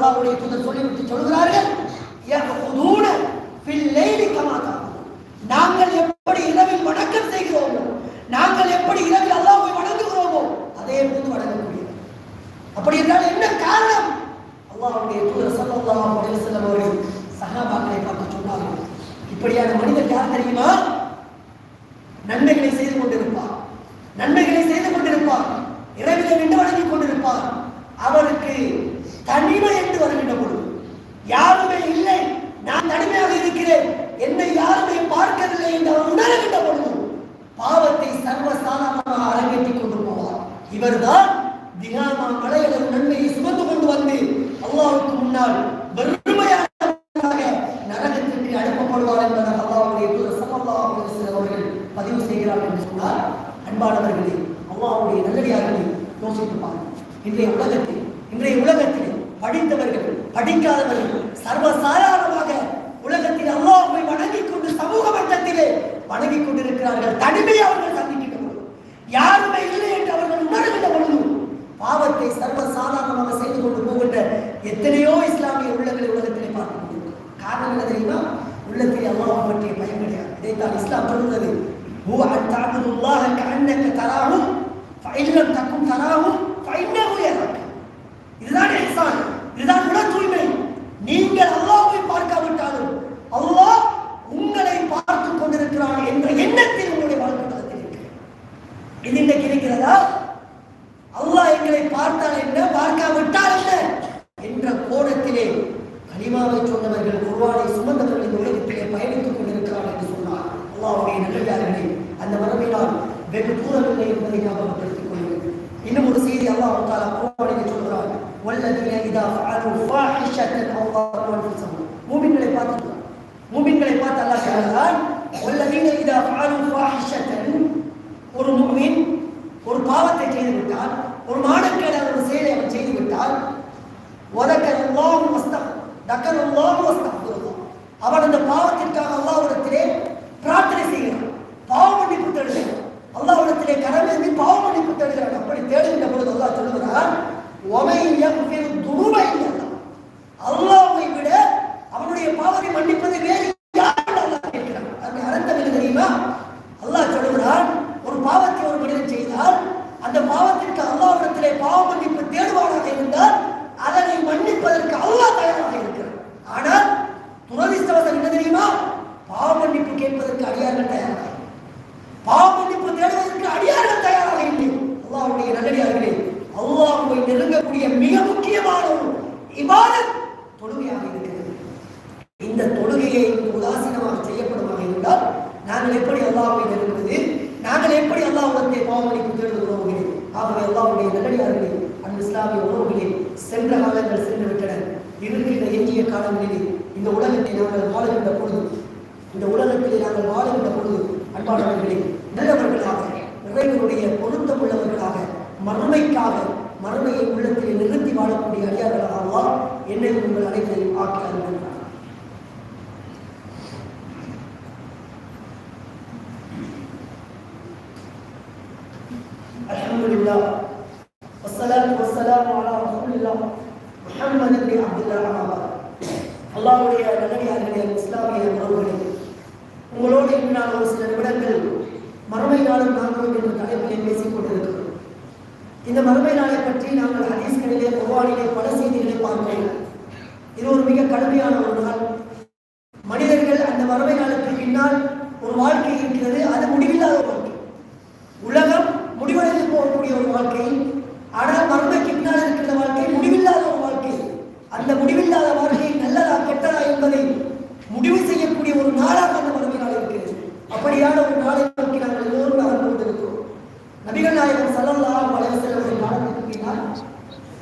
அல்லாஹ்வுடைய தூதர் சொல்லிவிட்டு சொல்கிறார்கள் யஹுதூன ஃபில் லைலி கமா நாங்கள் எப்படி இரவில் வணக்கம் செய்கிறோமோ நாங்கள் எப்படி இரவில் அல்லாஹ்வை வணங்குகிறோமோ அதே போன்று வணங்கக்கூடியவர். அப்படி என்றால் என்ன காரணம்? அல்லாஹ்வுடைய தூதர் ஸல்லல்லாஹு அலைஹி வஸல்லம் அவர்கள் சஹாபாக்களை பார்த்து சொன்னார்கள். இப்படியான மனிதர் யார் தெரியுமா நன்மைகளை செய்து கொண்டிருப்பார் நன்மைகளை செய்து கொண்டிருப்பார் இரவிலே நின்று வணங்கிக் கொண்டிருப்பார் அவருக்கு தனிமை என்று வருகின்ற பொழுது யாருமே இல்லை நான் தனிமையாக இருக்கிறேன் என்னை யாருமே பார்க்கவில்லை என்று அவர் உணர்கின்ற பொழுது பாவத்தை சர்வசாதாரணமாக அரங்கேற்றிக் கொண்டு போவார் இவர்தான் திகாமா மலையளவு நன்மையை சுமந்து கொண்டு வந்து அல்லாஹ்வுக்கு முன்னால் வெறுமையாக நரகத்திற்கு அனுப்பப்படுவார் என்பதை அல்லாஹ்வுடைய தூதர் ஸல்லல்லாஹு அவர்கள் பதிவு செய்கிறார்கள் என்று சொன்னார் அன்பானவர்களே அல்லாஹ்வுடைய நல்லடியார்களே யோசித்து பாருங்கள். இன்றைய உலகத்தில் இன்றைய உலகத்தில் படித்தவர்கள் படிக்காதவர்கள் சர்வசாதாரணமாக உலகத்தில் அல்லாஹ்வை வணங்கிக் கொண்டு சமூக மட்டத்திலே வணங்கிக் கொண்டிருக்கிறார்கள். தனிமையை அவர்கள் சந்திக்கின்ற பொழுது யாருமே இல்லை என்று பாவத்தை சர்வசாதாரணமாக செய்து கொண்டு போகின்ற எத்தனையோ இஸ்லாமிய உள்ளங்களை உலகத்திலே பார்க்க முடியும் காரணம் என்ன தெரியுமா உள்ளத்தில் அல்லாஹ் பற்றிய பயம் கிடையாது இதைத்தான் இஸ்லாம் சொல்கிறது هو أن تعبد الله كأنك تراه فإن لم تكن تراه فإنه يراك இதுதான் இஹ்சான் இதுதான் உல தூய்மை நீங்கள் அல்லாஹ்வை பார்க்காவிட்டாலும் அல்லாஹ் உங்களை பார்த்து கொண்டிருக்கிறான் என்ற எண்ணத்தில் உங்களுடைய வாழ்க்கை நடத்தில் இருக்கிறது இது இன்னைக்கு இருக்கிறதா இதை பார்த்தால் என்ன? பார்க்காவிட்டால் என்ன? என்ற கோணத்திலே கனிமாவை சொன்னவர்கள் குர்வானை சுமந்தவர்கள் இந்த உலகத்திலே பயணித்துக் கொண்டிருக்கிறார்கள் என்று சொன்னார். அல்லாவுடைய நல்லதார்களே அந்த மரபினால் வெகு தூரமில்லை என்பதை ஞாபகப்படுத்திக் கொள்ளுங்கள். இன்னும் ஒரு செய்தி அல்லாஹ் தாலா குர்வானிக்கு சொல்கிறார் வல்லதீன இதா ஃபஅலு ஃபாஹிஷத்தன் அல்லாஹ் அன்ஃபுசஹும் மூமின்களை பார்த்து மூமின்களை பார்த்து அல்லாஹ் சொல்கிறார் வல்லதீன இதா ஃபஅலு ஃபாஹிஷத்தன். ஒரு மூமின் ஒரு பாவத்தை செய்து விட்டால் ஒரு மானக்கேடான ஒரு செயலை அவன் செய்து விட்டால் ஒதக்கர் அல்லாஹ் வஸ்தம் தக்கர் அல்லாஹ் வஸ்தம் அவன் அந்த பாவத்திற்காக அல்லாஹ்விடத்திலே பிரார்த்தனை செய்கிறான் பாவ மன்னிப்பு தேடுகிறான் அல்லாஹ்விடத்திலே கரமேந்தி பாவ மன்னிப்பு தேடுகிறான் அப்படி தேடுகின்ற பொழுது அல்லாஹ் சொல்லுகிறான் ஒமை யக்ஃபிரு துருப இல்லல்லாஹ் அல்லாஹ்வை விட அவனுடைய பாவத்தை மன்னிப்பது வேறு யார் என்று அல்லாஹ் கேட்கிறான் அதற்கு அர்த்தம் என்ன தெரியுமா அல்லாஹ் சொல்லுகிறான் ஒரு பாவத்தை ஒரு மனிதன் செய்தால் அந்த பாவத்திற்கு அல்லாஹ்விடத்திலே பாவ மன்னிப்பு தேடுவானாக இருந்தால் அதனை மன்னிப்பதற்கு அல்லாஹ் தயாராக இருக்கிறார் ஆனால் துரதிஷ்டவசம் என்ன தெரியுமா? பாவ மன்னிப்பு கேட்பதற்கு அடியார்கள் தயாராக இல்லை. பாவ மன்னிப்பு தேடுவதற்கு அடியார்கள் தயாராக இல்லை. அல்லாவுடைய நல்லடியார்களே அல்லாஹ்வை நெருங்கக்கூடிய மிக முக்கியமான ஒரு இபாதத் தொழுகையாக இருக்கிறது. இந்த தொழுகையை உதாசீனமாக செய்யப்படுமாக இருந்தால் நாங்கள் எப்படி அல்லாஹ்வை நெருங்குவது? நாங்கள் எப்படி அல்லாஹ்விடத்தை பாவமளிப்பு தேடுகிறோம்? ஆகவே அல்லாவுடைய நல்லடியார்களே அந்த இஸ்லாமிய உறவுகளே சென்ற காலங்கள் சென்று விட்டன இருக்கின்ற எஞ்சிய காலங்களிலே இந்த உலகத்தை நாங்கள் வாழுகின்ற பொழுது இந்த உலகத்திலே நாங்கள் வாழுகின்ற பொழுது அன்பானவர்களே நல்லவர்களாக இறைவனுடைய பொருத்தம் உள்ளவர்களாக மறுமைக்காக மறுமையை உள்ளத்திலே நிறுத்தி வாழக்கூடிய அடியார்களாக என்னை உங்கள் அனைத்தையும் ஆக்கி பின் அப்துல்லா அவர் அல்லாவுடைய நல்லடியார்களே இஸ்லாமிய உறவுகளே உங்களோடு இன்று நான் ஒரு சில நிமிடங்கள் மறுமை நாளும் நாங்களும் என்ற தலைப்பிலே பேசிக் கொண்டிருக்கிறோம். இந்த மறுமை நாளை பற்றி நாங்கள் ஹதீஸ்களிலே குவானிலே பல செய்திகளை பார்க்கிறோம். இது ஒரு மிக கடுமையான ஒரு நாள். மனிதர்கள் அந்த மறுமை நாளுக்கு பின்னால் ஒரு வாழ்க்கை இருக்கிறது அது முடிவில்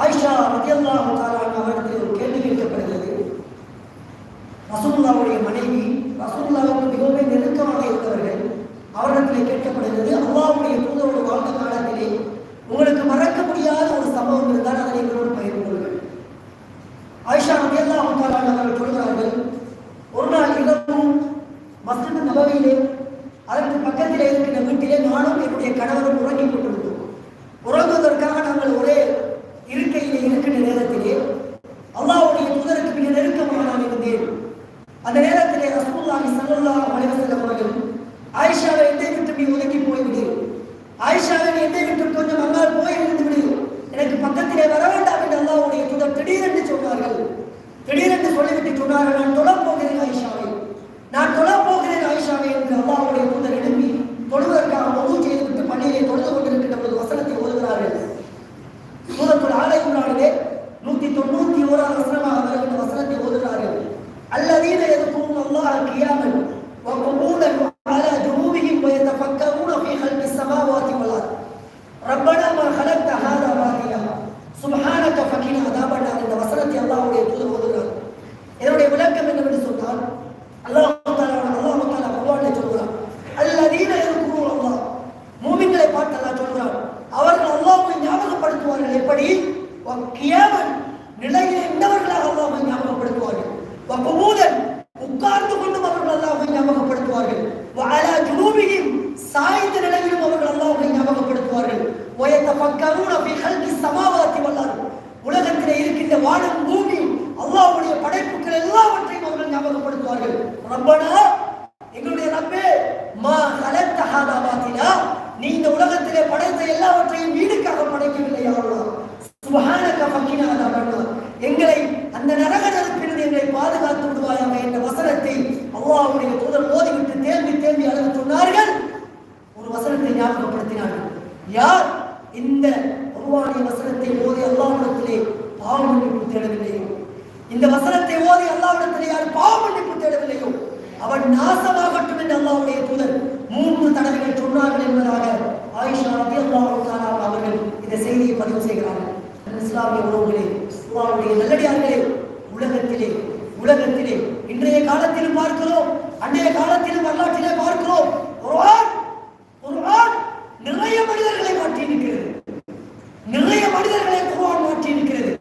ஆயிஷா ரலியல்லாஹு தஆலா அவருக்கு ஒரு கேள்வி கேட்கப்படுகிறது. ரசூல்லாவுடைய மனைவி ரசூல்லாவுக்கு மிகவும் நெருக்கமாக இருந்தவர்கள் அவரிடத்தில் கேட்கப்படுகிறது. அல்லாவுடைய தூதரோடு வாழ்ந்த காலத்திலே உங்களுக்கு மறக்க முடியாத ஒரு சம்பவம் இருந்தால் அதை எங்களோடு பகிர்ந்து கொள்ளுங்கள். ஆயிஷா ரலியல்லாஹு தஆலா அவர்கள் சொல்கிறார்கள் ஒரு நாள் இரவும் மஸ்ஜித் நபவையிலே அதற்கு பக்கத்தில் இருக்கின்ற வீட்டிலே நானும் என்னுடைய கணவரும் உறங்கிக் ஆயிஷாவை என்ன கொஞ்சம் அல்லால் போய் இருந்து விடு. எனக்கு பக்கத்திலே வர வேண்டாம் என்று அல்லாவுடைய தூதர் திடீரென்று சொன்னார்கள். திடீரென்று சொல்லிவிட்டு சொன்னார்கள் வானம் பூமி அல்லாவுடைய படைப்புகள் எல்லாவற்றையும் அவர்கள் ஞாபகப்படுத்துவார்கள். ரப்பனா எங்களுடைய ரப்பே மா கலத்த ஹாதா நீ இந்த உலகத்திலே படைத்த எல்லாவற்றையும் வீடுக்காக படைக்கவில்லை அல்லாஹ் சுபஹானக ஃபக்கினா எங்களை அந்த நரக நெருப்பிலிருந்து எங்களை பாதுகாத்து விடுவாயாக என்ற வசனத்தை அல்லாவுடைய தூதர் ஓதிவிட்டு தேம்பி தேம்பி அழுது சொன்னார்கள் ஒரு வசனத்தை ஞாபகப்படுத்தினார்கள் யார் இந்த குர்ஆனிய வசனத்தை ஓதி அல்லாஹ்விடத்திலே பாவ மன்னிப்பு தேடவில்லையோ இந்த வசனத்தை ஓதி அல்லாஹ்விடத்திலே யார் பாவ மன்னிப்பு தேடவில்லையோ அவன் நாசமாகட்டும் என்று அல்லாஹ்வுடைய தூதர் மூன்று தடவைகள் சொன்னார்கள் என்பதாக ஆயிஷா ரலியல்லாஹு தஆலா அவர்கள் இந்த செய்தியை பதிவு செய்கிறார்கள் இஸ்லாமிய உறவுகளே இஸ்லாமுடைய நல்லடியார்களே உலகத்திலே உலகத்திலே இன்றைய காலத்திலும் பார்க்கிறோம் அன்றைய காலத்திலும் வரலாற்றிலே பார்க்கிறோம் குர்ஆன் நிறைய மனிதர்களை மாற்றி இருக்கிறது நிறைய மனிதர்களை குர்ஆன் மாற்றி இருக்கிறது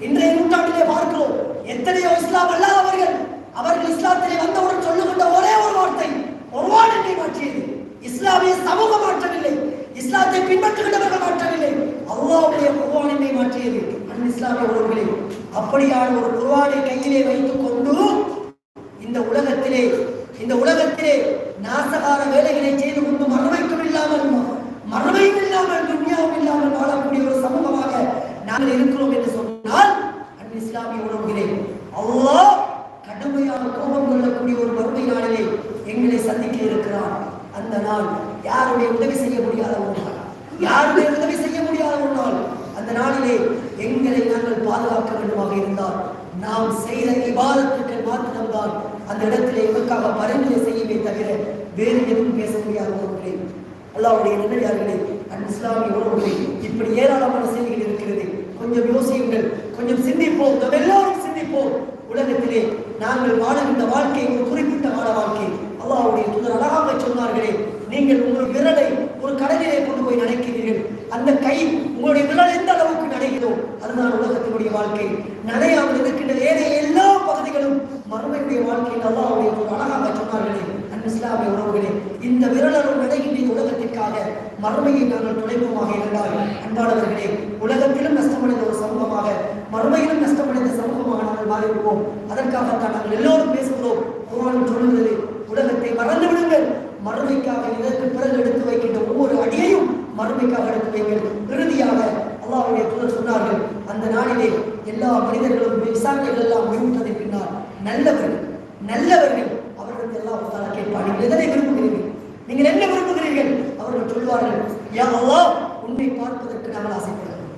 இன்றைய நூற்றாண்டிலே பார்க்கிறோம் எத்தனையோ இஸ்லாம் அல்லாதவர்கள் அவர்கள் இஸ்லாத்திலே வந்தவுடன் சொல்லுகின்ற ஒரே ஒரு வார்த்தை ஒருவான் என்னை மாற்றியது. இஸ்லாமிய சமூக மாற்றமில்லை இஸ்லாத்தை பின்பற்றுகின்றவர்கள் மாற்றவில்லை. அல்லாவுடைய குர்ஆன் மாற்றியது அன் இஸ்லாமிய உறவுகளே அப்படியான ஒரு குர்வானை கையிலே வைத்துக் கொண்டு இந்த உலகத்திலே இந்த உலகத்திலே நாசகார வேலைகளை செய்து கொண்டு மறுமைக்கும் இல்லாமல் மறுமையும் இல்லாமல் துன்யாவும் இல்லாமல் வாழக்கூடிய ஒரு சமூகமாக நாங்கள் இருக்கிறோம் என்று சொன்னால் அன் இஸ்லாமிய உறவுகளே அல்லாஹ் கடுமையான கோபம் கொள்ளக்கூடிய ஒரு மறுமை நாளிலே எங்களை சந்திக்க இருக்கிறார் அந்த நாள் யாருடைய உதவி செய்ய முடியாத ஒரு நாள் யாருடைய உதவி செய்ய முடியாத ஒரு நாள் அந்த நாளிலே எங்களை நாங்கள் பாதுகாக்க வேண்டுமாக இருந்தால் நாம் செய்த இபாதத்துக்கள் மாத்திரம்தான் அந்த இடத்திலே எங்களுக்காக பரிந்துரை செய்யவே தவிர வேறு எதுவும் பேச முடியாத ஒருவர்களே அல்லாவுடைய நல்லடியார்களே அன் இஸ்லாமிய உறவுகளே இப்படி ஏராளமான செய்திகள் இருக்கிறது. கொஞ்சம் யோசியுங்கள் கொஞ்சம் சிந்திப்போம் நாம் எல்லாரும் சிந்திப்போம். உலகத்திலே நாங்கள் வாழுகின்ற வாழ்க்கை ஒரு குறிப்பிட்ட வாழ வாழ்க்கை. அல்லாவுடைய தூதர் அழகாக சொன்னார்களே நீங்கள் உங்கள் விரலை ஒரு கடலிலே கொண்டு போய் நினைக்கிறீர்கள். அந்த கை உங்களுடைய விரல் எந்த அளவுக்கு நனைகிறதோ அதுதான் உலகத்தினுடைய வாழ்க்கை நனையாமல் இருக்கின்ற ஏனைய எல்லா பகுதிகளும் மறுமையுடைய வாழ்க்கையில் அல்லாஹ்வுடைய தூதர் அழகாக சொன்னார்களே அன் இஸ்லாமிய உறவுகளே இந்த விரலரும் நடைகின்ற இந்த உலகத்திற்காக மறுமையை நாங்கள் துணைப்போமாக இருந்தால் அன்பானவர்களே உலகத்திலும் நஷ்டமடைந்த ஒரு சமூகமாக மறுமையிலும் நஷ்டமடைந்த சமூகமாக அதற்காகத்தான் நாங்கள் எல்லோரும் பேசுகிறோம். குரான் சொல்லுகிறது உலகத்தை மறந்து விடுங்கள். மறுமைக்காக இதற்கு பிறகு எடுத்து வைக்கின்ற ஒவ்வொரு அடியையும் மறுமைக்காக எடுத்து வைங்கள். இறுதியாக அல்லாவுடைய தூதர் சொன்னார்கள் அந்த நாளிலே எல்லா மனிதர்களும் விசாரணைகள் எல்லாம் முடிவுட்டதை பின்னால் நல்லவர்கள் நல்லவர்கள் அவர்களுக்கு எல்லாம் ஒருத்தார கேட்பார் நீங்கள் எதனை விரும்புகிறீர்கள்? நீங்கள் என்ன விரும்புகிறீர்கள்? அவர்கள் சொல்வார்கள் யா உன்னை பார்ப்பதற்கு நாங்கள் ஆசைப்படுகிறோம்.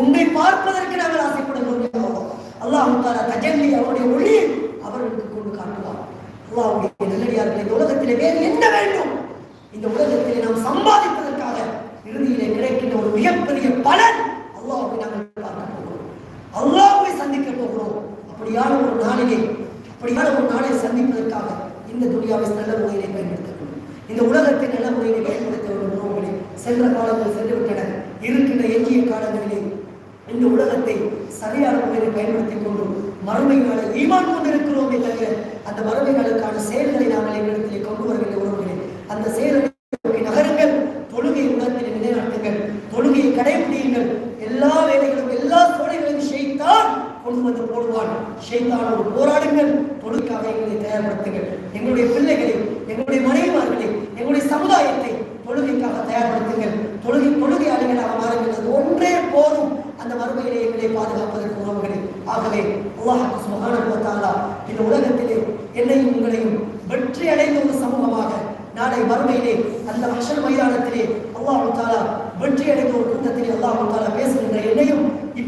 உன்னை பார்ப்பதற்கு நாங்கள் ஆசைப்படுகிறோம் அல்லாஹு அல்லாஹ் தாலா தஜல்லி அவருடைய ஒளி அவர்களுக்கு கொண்டு காட்டுவார். அல்லாஹுடைய நல்லடியார்களே இந்த உலகத்திலே வேறு என்ன வேண்டும்? இந்த உலகத்திலே நாம் சம்பாதிப்பதற்காக இறுதியிலே கிடைக்கின்ற ஒரு மிகப்பெரிய பலன் அல்லாஹுவை நாங்கள் பார்க்க போகிறோம். அல்லாஹுவை சந்திக்க போகிறோம். அப்படியான ஒரு நாளிலே அப்படியான ஒரு நாளை சந்திப்பதற்காக இந்த துணியாவை நல்ல முறையிலே பயன்படுத்த இந்த உலகத்தை நல்ல முறையிலே பயன்படுத்த வேண்டும் உறவுகளே சென்ற காலங்கள் சென்றுவிட்டன. இருக்கின்ற எஞ்சிய காலங்களிலே இந்த உலகத்தை சரியான முறையில் பயன்படுத்திக் கொண்டு மறுமையினால ஈமான் கொண்டிருக்கிறோமே தவிர அந்த மறுமைகளுக்கான செயல்களை நாங்கள் எங்களிடத்திலே கொண்டு வருகின்ற உறவுகளை அந்த செயல்களை நோக்கி நகருங்கள் தொழுகை உலகத்தில் நிலைநாட்டுங்கள் தொழுகையை கடைபிடியுங்கள் எல்லா வேலைகளும் எல்லா சோழைகளையும் ஷெய்தான் கொண்டு வந்து போடுவான் ஷெய்தானோடு போராடுங்கள் தொழுக்காக எங்களை தயார்படுத்துங்கள் எங்களுடைய பிள்ளைகளை எங்களுடைய மனைவிமார்களை எங்களுடைய சமுதாயத்தை தொழுகைக்காக தயார்படுத்துங்கள் தொழுகை தொழுகை அணிகளாக மாறுங்கள் அது ஒன்றே போதும் அந்த மறுமையிலே எங்களை பாதுகாப்பதற்கு உறவுகளே ஆகவே அல்லாஹ் சுப்ஹானஹு வ தஆலா இந்த உலகத்திலே என்னையும் உங்களையும் வெற்றி அடைந்த ஒரு சமூகமாக நாளை மறுமையிலே அந்த மஷல் மைதானத்திலே அல்லாஹ் தாலா வெற்றி அடைந்த ஒரு கூட்டத்திலே அல்லாஹ் தாலா பேசுகின்ற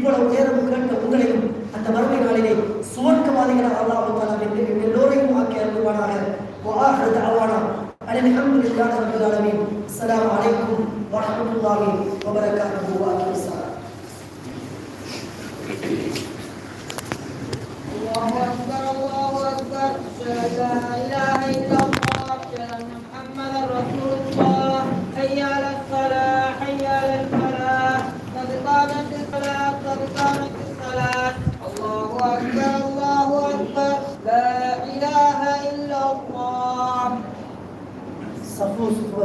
என்னையும் இப்பொழுது நேரம் கேட்ட உங்களையும் அந்த மறுமை நாளிலே சுவர்க்கவாதிகளாக அல்லாஹ் தாலா என்று எல்லோரையும் ஆக்கி அருள்வானாக وآخر دعوانا أن الحمد لله رب العالمين السلام عليكم ورحمة الله وبركاته وآخر السلام الله أكبر الله أكبر أشهد أن لا إله